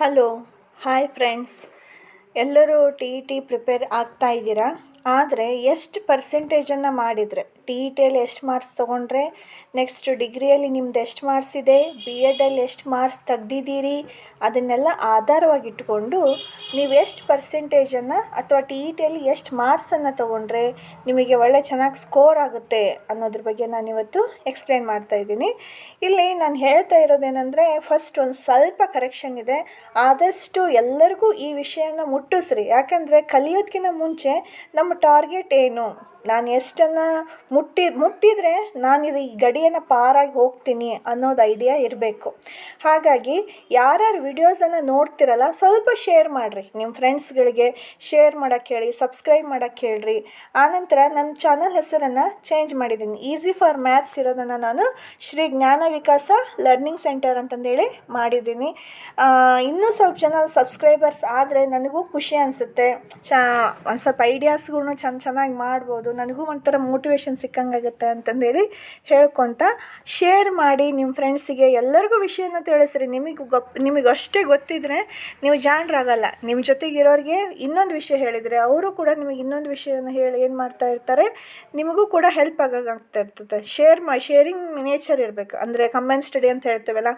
Hello hi friends ಎಲ್ಲರೂ T T prepare ಆಗ್ತಾ ಇದ್ದೀರಾ? ಆದರೆ ಎಷ್ಟು ಪರ್ಸೆಂಟೇಜನ್ನು ಮಾಡಿದರೆ? ಟಿ ಇ ಎಷ್ಟು ಮಾರ್ಕ್ಸ್ ತೊಗೊಂಡ್ರೆ ನೆಕ್ಸ್ಟ್ ಡಿಗ್ರಿಯಲ್ಲಿ ನಿಮ್ದು ಎಷ್ಟು ಮಾರ್ಕ್ಸ್ ಇದೆ ಬಿ ಎಡಲ್ಲಿ ಎಷ್ಟು ಮಾರ್ಕ್ಸ್ ತೆಗ್ದಿದ್ದೀರಿ, ಅದನ್ನೆಲ್ಲ ಆಧಾರವಾಗಿಟ್ಕೊಂಡು ನೀವು ಎಷ್ಟು ಪರ್ಸೆಂಟೇಜನ್ನು ಅಥವಾ ಟಿ ಇ ಟಿಯಲ್ಲಿ ಎಷ್ಟು ಮಾರ್ಕ್ಸನ್ನು ತೊಗೊಂಡ್ರೆ ನಿಮಗೆ ಒಳ್ಳೆ ಚೆನ್ನಾಗಿ ಸ್ಕೋರ್ ಆಗುತ್ತೆ ಅನ್ನೋದ್ರ ಬಗ್ಗೆ ನಾನಿವತ್ತು ಎಕ್ಸ್ಪ್ಲೇನ್ ಮಾಡ್ತಾ ಇದ್ದೀನಿ. ಇಲ್ಲಿ ನಾನು ಹೇಳ್ತಾ ಇರೋದೇನೆಂದರೆ ಫಸ್ಟ್ ಒಂದು ಸ್ವಲ್ಪ ಕರೆಕ್ಷನ್ ಇದೆ, ಆದಷ್ಟು ಎಲ್ಲರಿಗೂ ಈ ವಿಷಯನ ಮುಟ್ಟಿಸ್ರಿ. ಯಾಕಂದರೆ ಕಲಿಯೋದಕ್ಕಿಂತ ಮುಂಚೆ ನಮ್ಮ ಟಾರ್ಗೆಟ್ ಏನು? ನಾನು ಎಷ್ಟನ್ನು ಮುಟ್ಟಿ, ಮುಟ್ಟಿದರೆ ನಾನು ಇದು ಈ ಗಡಿಯನ್ನು ಪಾರಾಗಿ ಹೋಗ್ತೀನಿ ಅನ್ನೋದು ಐಡಿಯಾ ಇರಬೇಕು. ಹಾಗಾಗಿ ಯಾರ್ಯಾರು ವಿಡಿಯೋಸನ್ನು ನೋಡ್ತಿರಲ್ಲ ಸ್ವಲ್ಪ ಶೇರ್ ಮಾಡಿರಿ. ನಿಮ್ಮ ಫ್ರೆಂಡ್ಸ್ಗಳಿಗೆ ಶೇರ್ ಮಾಡೋಕ್ಕೆ ಹೇಳಿ ಸಬ್ಸ್ಕ್ರೈಬ್ ಮಾಡೋಕ್ಕೆ ಹೇಳ್ರಿ. ಆನಂತರ ನನ್ನ ಚಾನಲ್ ಹೆಸರನ್ನು ಚೇಂಜ್ ಮಾಡಿದ್ದೀನಿ. ಈಸಿ ಫಾರ್ ಮ್ಯಾಥ್ಸ್ ಇರೋದನ್ನು ನಾನು ಶ್ರೀ ಜ್ಞಾನ ವಿಕಾಸ ಲರ್ನಿಂಗ್ ಸೆಂಟರ್ ಅಂತಂದೇಳಿ ಮಾಡಿದ್ದೀನಿ. ಇನ್ನೂ ಸ್ವಲ್ಪ ಜನ ಸಬ್ಸ್ಕ್ರೈಬರ್ಸ್ ಆದರೆ ನನಗೂ ಖುಷಿ ಅನಿಸುತ್ತೆ. ಚ, ಒಂದು ಸ್ವಲ್ಪ ಐಡಿಯಾಸ್ಗಳ್ನು ಚೆನ್ನ ಚೆನ್ನಾಗಿ ಮಾಡ್ಬೋದು. ನನಗೂ ಒಂಥರ ಮೋಟಿವೇಶನ್ ಸಿಕ್ಕಂಗಾಗುತ್ತೆ ಅಂತಂದೇಳಿ ಹೇಳ್ಕೊತ ಶೇರ್ ಮಾಡಿ ನಿಮ್ಮ ಫ್ರೆಂಡ್ಸಿಗೆ ಎಲ್ಲರಿಗೂ ವಿಷಯನ ತಿಳಿಸ್ರಿ. ನಿಮಗೆ ಗೊಪ್, ನಿಮಗೆ ಅಷ್ಟೇ ಗೊತ್ತಿದ್ರೆ ನೀವು ಜಾಣರಾಗಲ್ಲ. ನಿಮ್ಮ ಜೊತೆಗಿರೋರಿಗೆ ಇನ್ನೊಂದು ವಿಷಯ ಹೇಳಿದರೆ ಅವರು ಕೂಡ ನಿಮಗೆ ಇನ್ನೊಂದು ವಿಷಯನ ಹೇಳಿ ಏನು ಮಾಡ್ತಾ ಇರ್ತಾರೆ, ನಿಮಗೂ ಕೂಡ ಹೆಲ್ಪ್ ಆಗೋಕ್ಕಾಗ್ತಾ ಇರ್ತದೆ. ಶೇರ್ ಮಾ ಶೇರಿಂಗ್ ನೇಚರ್ ಇರಬೇಕು. ಅಂದರೆ ಕಮೆಂಟ್ ಸ್ಟಡಿ ಅಂತ ಹೇಳ್ತೇವಲ್ಲ,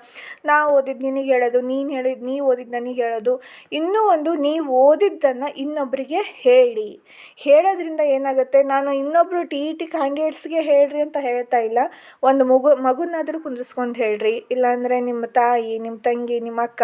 ನಾವು ಓದಿದ್ದು ನಿನಗೆ ಹೇಳೋದು, ನೀನು ಹೇಳಿದ್ದು ನೀವು ಓದಿದ್ದು ನನಗೆ ಹೇಳೋದು, ಇನ್ನೂ ಒಂದು ನೀವು ಓದಿದ್ದನ್ನು ಇನ್ನೊಬ್ಬರಿಗೆ ಹೇಳಿ. ಹೇಳೋದ್ರಿಂದ ಏನಾಗುತ್ತೆ, ನಾನು ಇನ್ನೊಬ್ಬರು ಟಿ ಇ ಟಿ ಕ್ಯಾಂಡಿಡೇಟ್ಸ್ಗೆ ಹೇಳ್ರಿ ಅಂತ ಹೇಳ್ತಾ ಇಲ್ಲ. ಒಂದು ಮಗು, ಮಗುನಾದರೂ ಕುಂದಿರ್ಸ್ಕೊಂಡು ಹೇಳ್ರಿ. ಇಲ್ಲಾಂದರೆ ನಿಮ್ಮ ತಾಯಿ, ನಿಮ್ಮ ತಂಗಿ, ನಿಮ್ಮ ಅಕ್ಕ.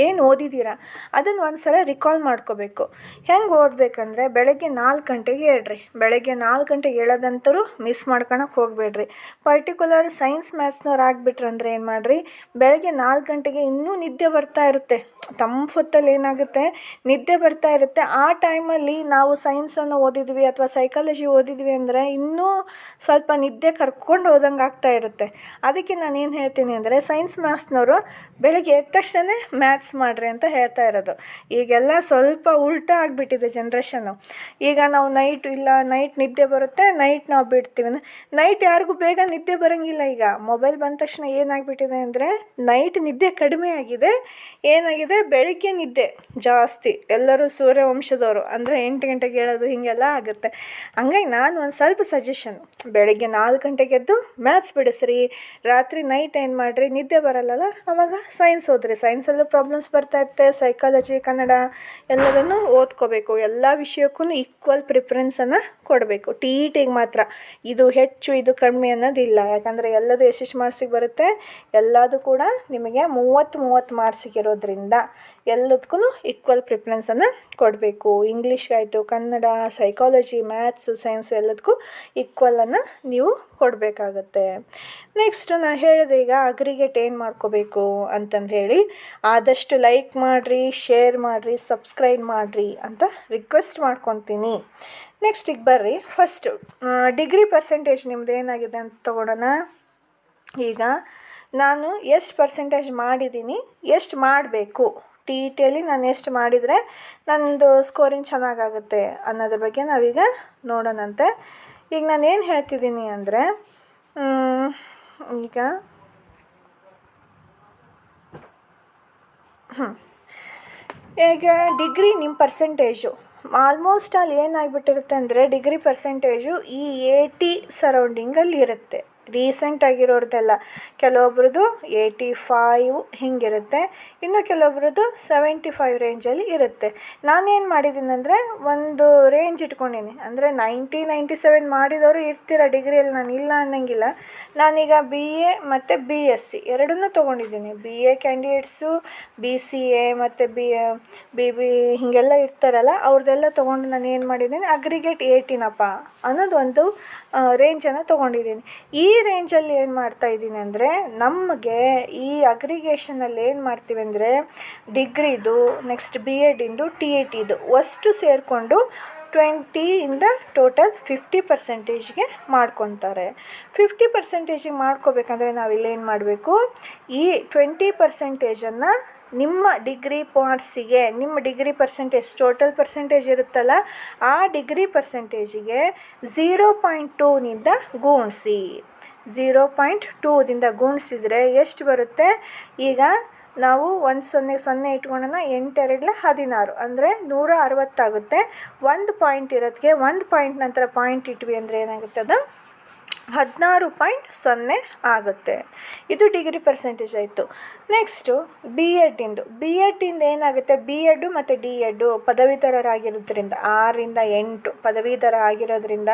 ಏನು ಓದಿದ್ದೀರಾ ಅದನ್ನು ಒಂದು ಸಲ ರಿಕಾಲ್ ಮಾಡ್ಕೋಬೇಕು. ಹೆಂಗೆ ಓದಬೇಕಂದ್ರೆ ಬೆಳಗ್ಗೆ ನಾಲ್ಕು ಗಂಟೆಗೆ ಹೇಳ್ರಿ. ಬೆಳಗ್ಗೆ ನಾಲ್ಕು ಗಂಟೆಗೆ ಹೇಳೋದಂತರೂ ಮಿಸ್ ಮಾಡ್ಕೊಳಕ್ಕೆ ಹೋಗಬೇಡ್ರಿ. ಪರ್ಟಿಕ್ಯುಲರ್ ಸೈನ್ಸ್ ಮ್ಯಾಥ್ಸ್ನವ್ರು ಆಗಿಬಿಟ್ರಂದ್ರೆ ಏನು ಮಾಡಿರಿ? ಬೆಳಗ್ಗೆ ನಾಲ್ಕು ಗಂಟೆಗೆ ಇನ್ನೂ ನಿದ್ದೆ ಬರ್ತಾ ಇರುತ್ತೆ. ತಂಪು ಹೊತ್ತಲ್ಲಿ ಏನಾಗುತ್ತೆ? ನಿದ್ದೆ ಬರ್ತಾ ಇರುತ್ತೆ. ಆ ಟೈಮಲ್ಲಿ ನಾವು ಸೈನ್ಸನ್ನು ಓದಿದ್ವಿ ಅಥವಾ ಸೈಕಾಲಜಿ ಓದಿದ್ವಿ ಅಂದರೆ ಇನ್ನೂ ಸ್ವಲ್ಪ ನಿದ್ದೆ ಕರ್ಕೊಂಡು ಹೋದಂಗೆ ಆಗ್ತಾ ಇರುತ್ತೆ. ಅದಕ್ಕೆ ನಾನು ಏನು ಹೇಳ್ತೀನಿ ಅಂದರೆ ಸೈನ್ಸ್ ಮ್ಯಾಥ್ಸ್ನವರು ಬೆಳಗ್ಗೆ ಎದ್ದ ತಕ್ಷಣ ಮ್ಯಾಥ್ಸ್ ಮಾಡಿರಿ ಅಂತ ಹೇಳ್ತಾ ಇರೋದು. ಈಗೆಲ್ಲ ಸ್ವಲ್ಪ ಉಲ್ಟಾ ಆಗಿಬಿಟ್ಟಿದೆ ಜನ್ರೇಷನ್ನು ಈಗ ನಾವು ನೈಟ್ ಇಲ್ಲ ನೈಟ್ ನಿದ್ದೆ ಬರುತ್ತೆ ನೈಟ್ ನಾವು ಬಿಡ್ತೀವಿ. ನೈಟ್ ಯಾರಿಗೂ ಬೇಗ ನಿದ್ದೆ ಬರೋಂಗಿಲ್ಲ ಈಗ. ಮೊಬೈಲ್ ಬಂದ ತಕ್ಷಣ ಏನಾಗ್ಬಿಟ್ಟಿದೆ ಅಂದರೆ ನೈಟ್ ನಿದ್ದೆ ಕಡಿಮೆ ಆಗಿದೆ. ಏನಾಗಿದೆ? ಬೆಳಿಗ್ಗೆ ನಿದ್ದೆ ಜಾಸ್ತಿ. ಎಲ್ಲರೂ ಸೂರ್ಯವಂಶದವರು. ಅಂದರೆ ಎಂಟು ಗಂಟೆಗೆ ಹೇಳೋದು ಹೀಗೆಲ್ಲ ಆಗುತ್ತೆ. ಹಂಗಾಗಿ ನಾನು ಒಂದು ಸ್ವಲ್ಪ ಸಜೆಷನ್ ಬೆಳಗ್ಗೆ ನಾಲ್ಕು ಗಂಟೆಗೆ ಎದ್ದು ಮ್ಯಾಥ್ಸ್ ಬಿಡಿಸ್ರಿ. ರಾತ್ರಿ ನೈಟ್ ಏನು ಮಾಡಿರಿ? ನಿದ್ದೆ ಬರಲ್ಲಲ್ಲ? ಅವಾಗ ಸೈನ್ಸ್ ಓದ್ರಿ. ಸೈನ್ಸಲ್ಲೂ ಪ್ರಾಬ್ಲಮ್ಸ್ ಬರ್ತಾ ಇರ್ತೆ ಸೈಕಾಲಜಿ ಕನ್ನಡ ಎಲ್ಲದನ್ನು ಓದ್ಕೋಬೇಕು. ಎಲ್ಲ ವಿಷಯಕ್ಕೂ ಈಕ್ವಲ್ ಪ್ರಿಫರೆನ್ಸನ್ನು ಕೊಡಬೇಕು. ಟಿ ಟಿಗೆ ಮಾತ್ರ. ಇದು ಹೆಚ್ಚು, ಇದು ಕಡಿಮೆ ಅನ್ನೋದಿಲ್ಲ. ಯಾಕಂದರೆ ಎಲ್ಲದು ಎಷ್ಟೆಷ್ಟು ಮಾರ್ಕ್ಸಿಗೆ ಬರುತ್ತೆ. ಎಲ್ಲದು ಕೂಡ ನಿಮಗೆ ಮೂವತ್ತು ಮೂವತ್ತು ಮಾರ್ಕ್ಸಿಗೆ ಇರೋದ್ರಿಂದ. ಎಲ್ಲದಕ್ಕೂ ಈಕ್ವಲ್ ಪ್ರಿಫರೆನ್ಸನ್ನು ಕೊಡಬೇಕು. ಇಂಗ್ಲೀಷ್ಗಾಯಿತು ಕನ್ನಡ ಸೈಕಾಲಜಿ ಮ್ಯಾಥ್ಸು ಸೈನ್ಸು ಎಲ್ಲದಕ್ಕೂ ಈಕ್ವಲನ್ನು ನೀವು ಕೊಡಬೇಕಾಗತ್ತೆ. ನೆಕ್ಸ್ಟ್ ನಾನು ಹೇಳಿದೆ ಈಗ ಅಗ್ರಿಗೇಟ್ ಏನು ಮಾಡ್ಕೋಬೇಕು ಅಂತಂದು ಹೇಳಿ. ಆದಷ್ಟು ಲೈಕ್ ಮಾಡಿರಿ ಶೇರ್ ಮಾಡಿರಿ ಸಬ್ಸ್ಕ್ರೈಬ್ ಮಾಡಿರಿ ಅಂತ ರಿಕ್ವೆಸ್ಟ್ ಮಾಡ್ಕೊತೀನಿ. ನೆಕ್ಸ್ಟ್ ಈಗ ಬರ್ರಿ. ಫಸ್ಟು ಡಿಗ್ರಿ ಪರ್ಸೆಂಟೇಜ್ ನಿಮ್ದು ಏನಾಗಿದೆ ಅಂತ ತೊಗೊಳೋಣ. ಈಗ ನಾನು ಎಷ್ಟು ಪರ್ಸೆಂಟೇಜ್ ಮಾಡಿದ್ದೀನಿ, ಎಷ್ಟು ಮಾಡಬೇಕು? ಟಿ ನಾನು ಎಷ್ಟು ಮಾಡಿದರೆ ನನ್ನದು ಸ್ಕೋರಿಂಗ್ ಚೆನ್ನಾಗಾಗುತ್ತೆ ಅನ್ನೋದ್ರ ಬಗ್ಗೆ ನಾವೀಗ ನೋಡೋಣಂತೆ. ಈಗ ನಾನು ಏನು ಹೇಳ್ತಿದ್ದೀನಿ ಅಂದರೆ ಈಗ ಹ್ಞೂ ಈಗ ಡಿಗ್ರಿ ನಿಮ್ಮ ಪರ್ಸೆಂಟೇಜು ಆಲ್ಮೋಸ್ಟ್ ಅಲ್ಲಿ ಏನಾಗ್ಬಿಟ್ಟಿರುತ್ತೆ ಅಂದರೆ ಡಿಗ್ರಿ ಪರ್ಸೆಂಟೇಜು ಈ ಏಯ್ಟಿ ಸರೌಂಡಿಂಗಲ್ಲಿ ಇರುತ್ತೆ. ರೀಸೆಂಟ್ ಆಗಿರೋರ್ದೆಲ್ಲ. ಕೆಲವೊಬ್ರದ್ದು ಏಯ್ಟಿ ಫೈವ್ ಹಿಂಗಿರುತ್ತೆ. ಇನ್ನು ಕೆಲವೊಬ್ರದ್ದು ಸೆವೆಂಟಿ ಫೈವ್ ರೇಂಜಲ್ಲಿ ಇರುತ್ತೆ. ನಾನೇನು ಮಾಡಿದ್ದೀನಿ ಅಂದರೆ ಒಂದು ರೇಂಜ್ ಇಟ್ಕೊಂಡಿನಿ. ಅಂದರೆ ನೈಂಟಿ ನೈಂಟಿ ಸೆವೆನ್ ಮಾಡಿದವರು ಇರ್ತೀರ ಡಿಗ್ರಿಯಲ್ಲಿ ನಾನು ಇಲ್ಲ ಅನ್ನೋಂಗಿಲ್ಲ. ನಾನೀಗ ಬಿ ಎ ಮತ್ತು ಬಿ ಎಸ್ ಸಿ ಎರಡನ್ನೂ ತೊಗೊಂಡಿದ್ದೀನಿ. B A candidates B C A ಮತ್ತು ಬಿ ಬಿ ಬಿ ಹೀಗೆಲ್ಲ ಇರ್ತಾರಲ್ಲ ಅವ್ರದ್ದೆಲ್ಲ ತೊಗೊಂಡು ನಾನು ಏನು ಮಾಡಿದ್ದೀನಿ ಅಗ್ರಿಗೇಟ್ ಏಯ್ಟಿನಪ್ಪ ಅನ್ನೋದು ಒಂದು ರೇಂಜನ್ನು ತೊಗೊಂಡಿದ್ದೀನಿ. ಈ ರೇಂಜಲ್ಲಿ ಏನು ಮಾಡ್ತಾ ಇದ್ದೀನಿ ಅಂದರೆ, ನಮಗೆ ಈ ಅಗ್ರಿಗೇಷನಲ್ಲಿ ಏನು ಮಾಡ್ತೀವಿ ಅಂದರೆ ಡಿಗ್ರಿದು ನೆಕ್ಸ್ಟ್ ಬಿ ಎಡಿಂದು ಟಿ ಎ ಟಿದು ಅಷ್ಟು ಸೇರಿಕೊಂಡು ಟ್ವೆಂಟಿಯಿಂದ ಟೋಟಲ್ ಫಿಫ್ಟಿ ಪರ್ಸೆಂಟೇಜ್ಗೆ ಮಾಡ್ಕೊತಾರೆ. ಫಿಫ್ಟಿ ಪರ್ಸೆಂಟೇಜಿಗೆ ಮಾಡ್ಕೋಬೇಕಂದ್ರೆ ನಾವಿಲ್ಲೇನು ಮಾಡಬೇಕು? ಈ ಟ್ವೆಂಟಿ ಪರ್ಸೆಂಟೇಜನ್ನು ನಿಮ್ಮ ಡಿಗ್ರಿ ಪಾಯಿಂಟ್ಸಿಗೆ ನಿಮ್ಮ ಡಿಗ್ರಿ ಪರ್ಸೆಂಟೇಜ್ ಟೋಟಲ್ ಪರ್ಸೆಂಟೇಜ್ ಇರುತ್ತಲ್ಲ, ಆ ಡಿಗ್ರಿ ಪರ್ಸೆಂಟೇಜಿಗೆ ಝೀರೋ ಪಾಯಿಂಟ್ ಟೂನಿಂದ ಗುಣಿಸಿ. ಝೀರೋ ಪಾಯಿಂಟ್ ಟೂದಿಂದ ಗುಣಿಸಿದರೆ ಎಷ್ಟು ಬರುತ್ತೆ? ಈಗ ನಾವು ಒಂದು ಸೊನ್ನೆ ಸೊನ್ನೆ ಇಟ್ಕೊಂಡನ ಎಂಟೆರಡಲೆ ಹದಿನಾರು. ಅಂದರೆ ನೂರ ಅರವತ್ತಾಗುತ್ತೆ. ಒಂದು ಪಾಯಿಂಟ್ ಇರೋದಕ್ಕೆ ಒಂದು ಪಾಯಿಂಟ್ ನಂತರ ಪಾಯಿಂಟ್ ಇಟ್ವಿ ಅಂದರೆ ಏನಾಗುತ್ತೆ ಅದು? ಹದಿನಾರು ಪಾಯಿಂಟ್ ಸೊನ್ನೆ ಆಗುತ್ತೆ. ಇದು ಡಿಗ್ರಿ ಪರ್ಸೆಂಟೇಜ್ ಆಯಿತು. ನೆಕ್ಸ್ಟು ಬಿ ಎಡ್ಡಿಂದು ಬಿ ಎಡ್ಡಿಂದ ಏನಾಗುತ್ತೆ? ಬಿ ಎಡ್ಡು ಮತ್ತು ಡಿ ಎಡ್ಡು ಪದವೀಧರರಾಗಿರೋದ್ರಿಂದ ಆರರಿಂದ ಎಂಟು ಪದವೀಧರ ಆಗಿರೋದ್ರಿಂದ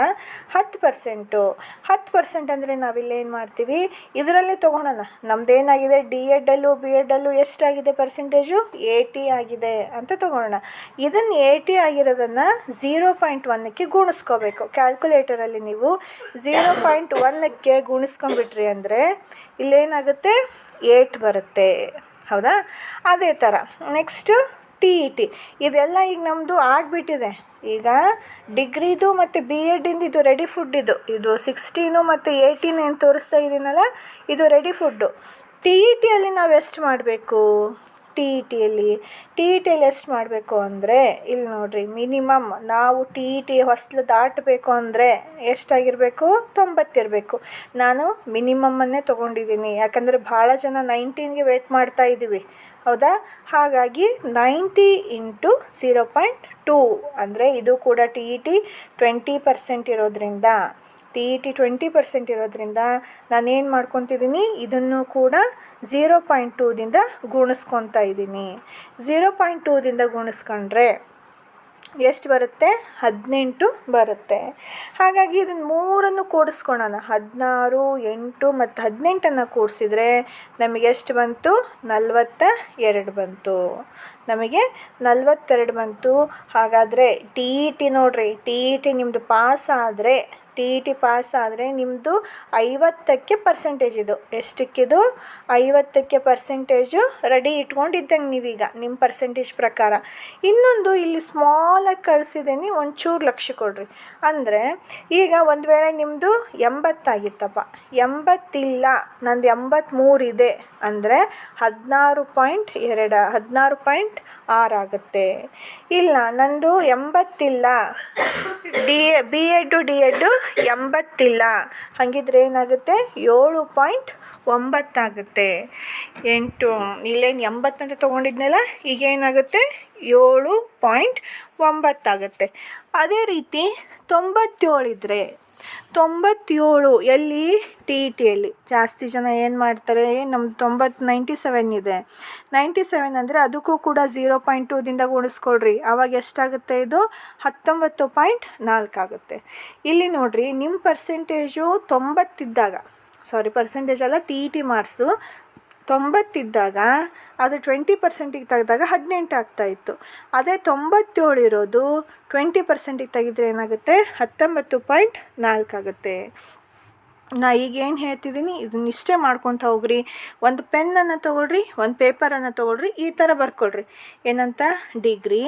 ಹತ್ತು ಪರ್ಸೆಂಟು ಹತ್ತು ಪರ್ಸೆಂಟ್ ಅಂದರೆ ನಾವಿಲ್ಲೇನು ಮಾಡ್ತೀವಿ? ಇದರಲ್ಲೇ ತೊಗೊಳೋಣ. ನಮ್ಮದೇನಾಗಿದೆ ಡಿ ಎಡ್ಡಲ್ಲೂ ಬಿ ಎಡ್ಡಲ್ಲೂ ಎಷ್ಟಾಗಿದೆ ಪರ್ಸೆಂಟೇಜು ಏಯ್ಟಿ ಆಗಿದೆ ಅಂತ ತೊಗೊಳೋಣ. ಇದನ್ನು ಏಯ್ಟಿ ಆಗಿರೋದನ್ನು ಝೀರೋ ಪಾಯಿಂಟ್ ಒನ್ನಕ್ಕೆ ಗುಣಿಸ್ಕೋಬೇಕು. ಕ್ಯಾಲ್ಕುಲೇಟರಲ್ಲಿ ನೀವು ಝೀರೋ ಪಾಯಿಂಟ್ ಒನ್ನಕ್ಕೆ ಗುಣಿಸ್ಕೊಂಡ್ಬಿಟ್ರಿ ಅಂದರೆ ಇಲ್ಲೇನಾಗುತ್ತೆ? ಏಟ್ ಬರುತ್ತೆ. ಹೌದಾ? ಅದೇ ಥರ ನೆಕ್ಸ್ಟು ಟಿ ಇ ಟಿ ಇದೆಲ್ಲ ಈಗ ನಮ್ಮದು ಆಗಿಬಿಟ್ಟಿದೆ. ಈಗ ಡಿಗ್ರಿದು ಮತ್ತು ಬಿ ಎಡ್ಡಿಂದು ಇದು ರೆಡಿ ಫುಡ್ ಇದು. ಇದು ಸಿಕ್ಸ್ಟೀನು ಮತ್ತು ಏಯ್ಟೀನ್ ಏನು ತೋರಿಸ್ತಾ ಇದ್ದೀನಲ್ಲ ಇದು ರೆಡಿ ಫುಡ್ಡು ಟಿ ಇ ಟಿಯಲ್ಲಿ ನಾವು ಎಷ್ಟು ಮಾಡಬೇಕು? ಟಿ ಇ ಟಿಯಲ್ಲಿ ಟಿ ಇ ಟಿಯಲ್ಲಿ ಎಷ್ಟು ಮಾಡಬೇಕು ಅಂದರೆ, ಇಲ್ಲಿ ನೋಡಿರಿ ಮಿನಿಮಮ್ ನಾವು ಟಿ ಇ ಟಿ ಹೊಸ್ಲು ದಾಟಬೇಕು ಅಂದರೆ ಎಷ್ಟಾಗಿರಬೇಕು? ತೊಂಬತ್ತಿರಬೇಕು. ನಾನು ಮಿನಿಮಮ್ಮನ್ನೇ ತೊಗೊಂಡಿದ್ದೀನಿ. ಯಾಕಂದರೆ ಭಾಳ ಜನ ನೈನ್ಟೀನ್ಗೆ ವೇಟ್ ಮಾಡ್ತಾ ಇದ್ದೀವಿ. ಹೌದಾ? ಹಾಗಾಗಿ ninety into zero point two ಅಂದರೆ ಇದು ಕೂಡ T E T twenty percent ಇರೋದ್ರಿಂದ, T E T twenty percent ಇರೋದ್ರಿಂದ ನಾನೇನು ಮಾಡ್ಕೊತಿದ್ದೀನಿ? ಇದನ್ನು ಕೂಡ ಝೀರೋ ಪಾಯಿಂಟ್ ಟೂದಿಂದ ಗುಣಿಸ್ಕೊತಾ ಇದ್ದೀನಿ. ಝೀರೋ ಪಾಯಿಂಟ್ ಟೂದಿಂದ ಗುಣಿಸ್ಕೊಂಡ್ರೆ ಎಷ್ಟು ಬರುತ್ತೆ? ಹದಿನೆಂಟು ಬರುತ್ತೆ. ಹಾಗಾಗಿ ಇದನ್ನು ಮೂರನ್ನು ಕೂಡಿಸ್ಕೊಳ್ಳೋಣ ಹದಿನಾರು, ಎಂಟು ಮತ್ತು ಹದಿನೆಂಟನ್ನು ಕೂಡಿಸಿದ್ರೆ ನಮಗೆ ಎಷ್ಟು ಬಂತು? ನಲವತ್ತ ಎರಡು ಬಂತು. ನಮಗೆ ನಲವತ್ತೆರಡು ಬಂತು. ಹಾಗಾದರೆ ಟಿ ಇ ಟಿ ನೋಡಿರಿ. ಟಿ ಇ ಟಿ ನಿಮ್ಮದು ಪಾಸ್ ಆದರೆ ಟಿ ಇ ಟಿ ಪಾಸ್ ಆದರೆ ನಿಮ್ಮದು ಐವತ್ತಕ್ಕೆ ಪರ್ಸೆಂಟೇಜ್ ಇದು. ಎಷ್ಟಕ್ಕಿದು? ಐವತ್ತಕ್ಕೆ ಪರ್ಸೆಂಟೇಜು ರೆಡಿ ಇಟ್ಕೊಂಡಿದ್ದಂಗೆ ನೀವೀಗ ನಿಮ್ಮ ಪರ್ಸೆಂಟೇಜ್ ಪ್ರಕಾರ. ಇನ್ನೊಂದು ಇಲ್ಲಿ ಸ್ಮಾಲಾಗಿ ಕಳಿಸಿದ್ದೀನಿ ಒಂಚೂರು ಲಕ್ಷ ಕೊಡ್ರಿ. ಅಂದರೆ ಈಗ ಒಂದು ವೇಳೆ ನಿಮ್ಮದು ಎಂಬತ್ತಾಗಿತ್ತಪ್ಪ. ಎಂಬತ್ತಿಲ್ಲ, ನಂದು ಎಂಬತ್ತ್ಮೂರು ಇದೆ. ಅಂದರೆ ಹದಿನಾರು ಪಾಯಿಂಟ್ ಎರಡು, ಹದಿನಾರು ಪಾಯಿಂಟ್ ಆರಾಗುತ್ತೆ ಇಲ್ಲ, ನಂದು ಎಂಬತ್ತಿಲ್ಲ. D B Ed D Ed ಎಂಬತ್ತಿಲ್ಲ. ಹಾಗಿದ್ರೆ ಏನಾಗುತ್ತೆ? ಏಳು ಪಾಯಿಂಟ್ ಒಂಬತ್ತಾಗುತ್ತೆ. ಎಂಟು. ಇಲ್ಲೇನು ಎಂಬತ್ತಂತ ತೊಗೊಂಡಿದ್ನಲ್ಲ ಈಗ ಏನಾಗುತ್ತೆ? ಏಳು ಪಾಯಿಂಟ್ ಒಂಬತ್ತಾಗುತ್ತೆ. ಅದೇ ರೀತಿ ತೊಂಬತ್ತೇಳಿದ್ರೆ, ತೊಂಬತ್ತೇಳು ಎಲ್ಲಿ ಟಿ ಇ ಟಿಯಲ್ಲಿ ಜಾಸ್ತಿ ಜನ ಏನು ಮಾಡ್ತಾರೆ? ನಮ್ಮ ತೊಂಬತ್ತು ನೈಂಟಿ ಸೆವೆನ್ ಇದೆ. ನೈಂಟಿ ಸೆವೆನ್ ಅಂದರೆ ಅದಕ್ಕೂ ಕೂಡ ಝೀರೋ ಪಾಯಿಂಟ್ ಟೂದಿಂದ ಗುಣಿಸ್ಕೊಳ್ರಿ. ಆವಾಗ ಎಷ್ಟಾಗುತ್ತೆ ಇದು? ಹತ್ತೊಂಬತ್ತು ಪಾಯಿಂಟ್ ನಾಲ್ಕು ಆಗುತ್ತೆ ಇಲ್ಲಿ ನೋಡಿರಿ ನಿಮ್ಮ ಪರ್ಸೆಂಟೇಜು ತೊಂಬತ್ತಿದ್ದಾಗ ಸಾರಿ ಪರ್ಸೆಂಟೇಜ್ ಅಲ್ಲ, ಟಿ ಇ ಟಿ ಮಾರ್ಕ್ಸು ತೊಂಬತ್ತಿದ್ದಾಗ ಅದು ಟ್ವೆಂಟಿ ಪರ್ಸೆಂಟಿಗೆ ತೆಗೆದಾಗ ಹದಿನೆಂಟು ಆಗ್ತಾಯಿತ್ತು ಅದೇ ತೊಂಬತ್ತೇಳು ಇರೋದು ಟ್ವೆಂಟಿ ಪರ್ಸೆಂಟಿಗೆ ತೆಗೆದ್ರೆ ಏನಾಗುತ್ತೆ? ಹತ್ತೊಂಬತ್ತು ಪಾಯಿಂಟ್ ನಾಲ್ಕು ಆಗುತ್ತೆ. ನಾ ಈಗೇನು ಹೇಳ್ತಿದ್ದೀನಿ? ಇದನ್ನ ಇಷ್ಟೇ ಮಾಡ್ಕೊತ ಹೋಗ್ರಿ. ಒಂದು ಪೆನ್ನನ್ನು ತೊಗೊಳ್ರಿ, ಒಂದು ಪೇಪರನ್ನು ತೊಗೊಳ್ರಿ, ಈ ಥರ ಬರ್ಕೊಳ್ರಿ. ಏನಂತ? ಡಿಗ್ರಿ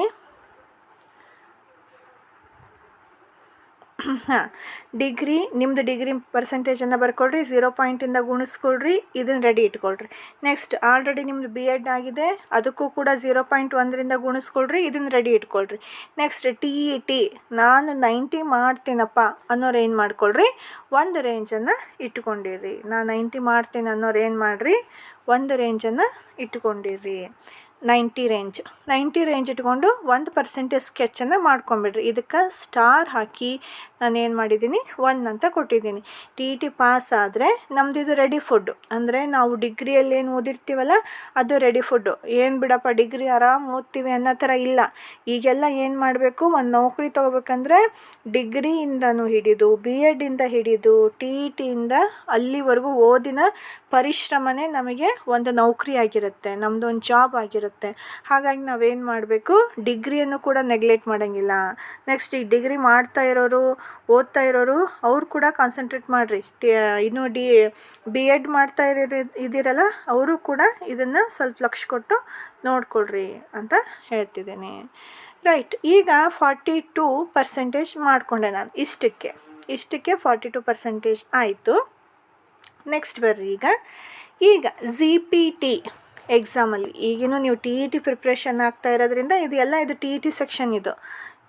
ಡಿಗ್ರಿ ನಿಮ್ಮದು ಡಿಗ್ರಿ ಪರ್ಸೆಂಟೇಜನ್ನು ಬರ್ಕೊಳ್ರಿ ಝೀರೋ ಪಾಯಿಂಟಿಂದ ಗುಣಿಸ್ಕೊಳ್ರಿ, ಇದನ್ನು ರೆಡಿ ಇಟ್ಕೊಳ್ರಿ. ನೆಕ್ಸ್ಟ್ ಆಲ್ರೆಡಿ ನಿಮ್ಮದು ಬಿ ಎಡ್ ಆಗಿದೆ, ಅದಕ್ಕೂ ಕೂಡ ಝೀರೋ ಪಾಯಿಂಟ್ ಒಂದರಿಂದ ಗುಣಿಸ್ಕೊಳ್ರಿ, ಇದನ್ನು ರೆಡಿ ಇಟ್ಕೊಳ್ರಿ. ನೆಕ್ಸ್ಟ್ ಟಿ ಇ ಟಿ ನಾನು ನೈಂಟಿ ಮಾಡ್ತೀನಪ್ಪ ಅನ್ನೋರು ಏನು ಮಾಡ್ಕೊಳ್ರಿ, ಒಂದು ರೇಂಜನ್ನು ಇಟ್ಕೊಂಡಿರಿ. ನಾನು ನೈಂಟಿ ಮಾಡ್ತೀನಿ ಅನ್ನೋರು ಏನು ಮಾಡಿರಿ, ಒಂದು ರೇಂಜನ್ನು ಇಟ್ಕೊಂಡಿರಿ. Ninety range. ನೈಂಟಿ ರೇಂಜ್ ಇಟ್ಕೊಂಡು ಒಂದು ಪರ್ಸೆಂಟೇಜ್ ಸ್ಕೆಚನ್ನು ಮಾಡ್ಕೊಂಬಿಡ್ರಿ. ಇದಕ್ಕೆ ಸ್ಟಾರ್ ಹಾಕಿ ನಾನು ಏನು ಮಾಡಿದ್ದೀನಿ ಒನ್ ಅಂತ ಕೊಟ್ಟಿದ್ದೀನಿ ಟಿ ಇ ಟಿ ಪಾಸ್ ಆದರೆ ನಮ್ಮದು ಇದು ರೆಡಿ ಫುಡ್ಡು ಅಂದರೆ ನಾವು ಡಿಗ್ರಿಯಲ್ಲಿ ಏನು ಓದಿರ್ತೀವಲ್ಲ, ಅದು ರೆಡಿ ಫುಡ್ಡು ಏನು ಬಿಡಪ್ಪ, ಡಿಗ್ರಿ ಆರಾಮ್ ಓದ್ತೀವಿ ಅನ್ನೋ ಥರ ಇಲ್ಲ. ಈಗೆಲ್ಲ ಏನು ಮಾಡಬೇಕು? ಒಂದು ನೌಕರಿ ತೊಗೋಬೇಕಂದ್ರೆ ಡಿಗ್ರಿಯಿಂದನೂ ಹಿಡಿದು ಬಿ ಎಡ್ಡಿಂದ ಹಿಡಿದು, ಟಿ ಇ ಟಿಯಿಂದ ಅಲ್ಲಿವರೆಗೂ ಓದಿನ ಪರಿಶ್ರಮನೇ ನಮಗೆ ಒಂದು ನೌಕರಿ ಆಗಿರುತ್ತೆ. ನಮ್ಮದು ಒಂದು ಜಾಬ್ ಆಗಿರುತ್ತೆ. ಹಾಗಾಗಿ ನಾವೇನು ಮಾಡಬೇಕು? ಡಿಗ್ರಿಯನ್ನು ಕೂಡ ನೆಗ್ಲೆಕ್ಟ್ ಮಾಡೋಂಗಿಲ್ಲ. ನೆಕ್ಸ್ಟ್ ಈ ಡಿಗ್ರಿ ಮಾಡ್ತಾ ಇರೋರು, ಓದ್ತಾ ಇರೋರು, ಅವ್ರು ಕೂಡ ಕಾನ್ಸಂಟ್ರೇಟ್ ಮಾಡಿರಿ. ಇನ್ನು ಡಿ ಬಿ ಎಡ್ ಮಾಡ್ತಾ ಇರೋ ಇದ್ದೀರಲ್ಲ ಅವರು ಕೂಡ ಇದನ್ನು ಸ್ವಲ್ಪ ಲಕ್ಷ ಕೊಟ್ಟು ನೋಡ್ಕೊಳ್ರಿ ಅಂತ ಹೇಳ್ತಿದ್ದೀನಿ. ರೈಟ್ ಈಗ ಫಾರ್ಟಿ ಟೂ ಪರ್ಸೆಂಟೇಜ್ ಮಾಡಿಕೊಂಡೆ ನಾನು, ಇಷ್ಟಕ್ಕೆ. ಇಷ್ಟಕ್ಕೆ ಫಾರ್ಟಿ ಟು ಪರ್ಸೆಂಟೇಜ್ ಆಯಿತು. ನೆಕ್ಸ್ಟ್ ಬರ್ರಿ ಈಗ. ಈಗ ಜಿ ಪಿ ಟಿ ಎಕ್ಸಾಮಲ್ಲಿ ಈಗಿನೂ ನೀವು ಟಿ ಇ ಟಿ ಪ್ರಿಪ್ರೇಷನ್ ಆಗ್ತಾ ಇರೋದ್ರಿಂದ ಇದು ಎಲ್ಲ ಇದು ಟಿ ಇ ಟಿ ಸೆಕ್ಷನ್ ಇದು.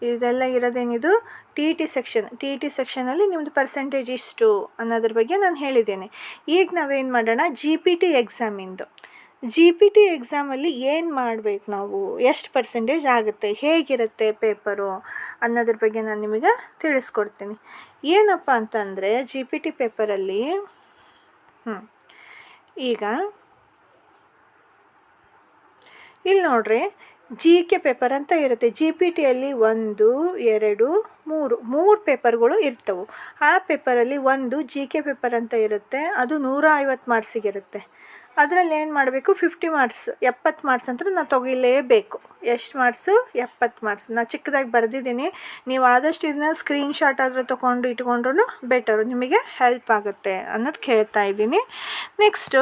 ಇದೆಲ್ಲ ಇರೋದೇನಿದು? T E T section T E T ಸೆಕ್ಷನಲ್ಲಿ ನಿಮ್ಮದು ಪರ್ಸೆಂಟೇಜ್ ಇಷ್ಟು ಅನ್ನೋದ್ರ ಬಗ್ಗೆ ನಾನು ಹೇಳಿದ್ದೇನೆ. ಈಗ ನಾವೇನು ಮಾಡೋಣ? ಜಿ ಪಿ ಟಿ ಎಕ್ಸಾಮಿಂದು ಜಿ ಪಿ ಟಿ ಎಕ್ಸಾಮಲ್ಲಿ ಏನು ಮಾಡಬೇಕು ನಾವು? ಎಷ್ಟು ಪರ್ಸೆಂಟೇಜ್ ಆಗುತ್ತೆ? ಹೇಗಿರುತ್ತೆ ಪೇಪರು ಅನ್ನೋದ್ರ ಬಗ್ಗೆ ನಾನು ನಿಮಗೆ ತಿಳಿಸ್ಕೊಡ್ತೀನಿ. ಏನಪ್ಪ ಅಂತಂದರೆ ಜಿ ಪಿ ಟಿ ಪೇಪರಲ್ಲಿ ಹ್ಞೂ ಈಗ ಇಲ್ಲಿ ನೋಡ್ರಿ ಜಿ ಕೆ ಪೇಪರ್ ಅಂತ ಇರುತ್ತೆ. ಜಿ ಪಿ ಟಿಯಲ್ಲಿ ಒಂದು, ಎರಡು, ಮೂರು ಮೂರು ಪೇಪರ್ಗಳು ಇರ್ತವೆ. ಆ ಪೇಪರಲ್ಲಿ ಒಂದು ಜಿ ಕೆ ಪೇಪರ್ ಅಂತ ಇರುತ್ತೆ. ಅದು ನೂರ ಐವತ್ತು ಮಾರ್ಕ್ಸಿಗಿರುತ್ತೆ ಅದರಲ್ಲಿ ಏನು ಮಾಡಬೇಕು? ಫಿಫ್ಟಿ ಮಾರ್ಕ್ಸ್ ಎಪ್ಪತ್ತು ಮಾರ್ಕ್ಸ್ ಅಂತ ನಾವು ತೊಗೊಳ್ಳೇಬೇಕು. ಎಷ್ಟು ಮಾರ್ಕ್ಸು ಎಪ್ಪತ್ತು ಮಾರ್ಕ್ಸ್ ನಾನು ಚಿಕ್ಕದಾಗಿ ಬರೆದಿದ್ದೀನಿ. ನೀವು ಆದಷ್ಟು ಇದನ್ನ ಸ್ಕ್ರೀನ್ಶಾಟ್ ಆದರೂ ತೊಗೊಂಡು ಇಟ್ಕೊಂಡ್ರು ಬೆಟರು ನಿಮಗೆ ಹೆಲ್ಪ್ ಆಗುತ್ತೆ ಅನ್ನೋದು ಕೇಳ್ತಾ ಇದ್ದೀನಿ. ನೆಕ್ಸ್ಟು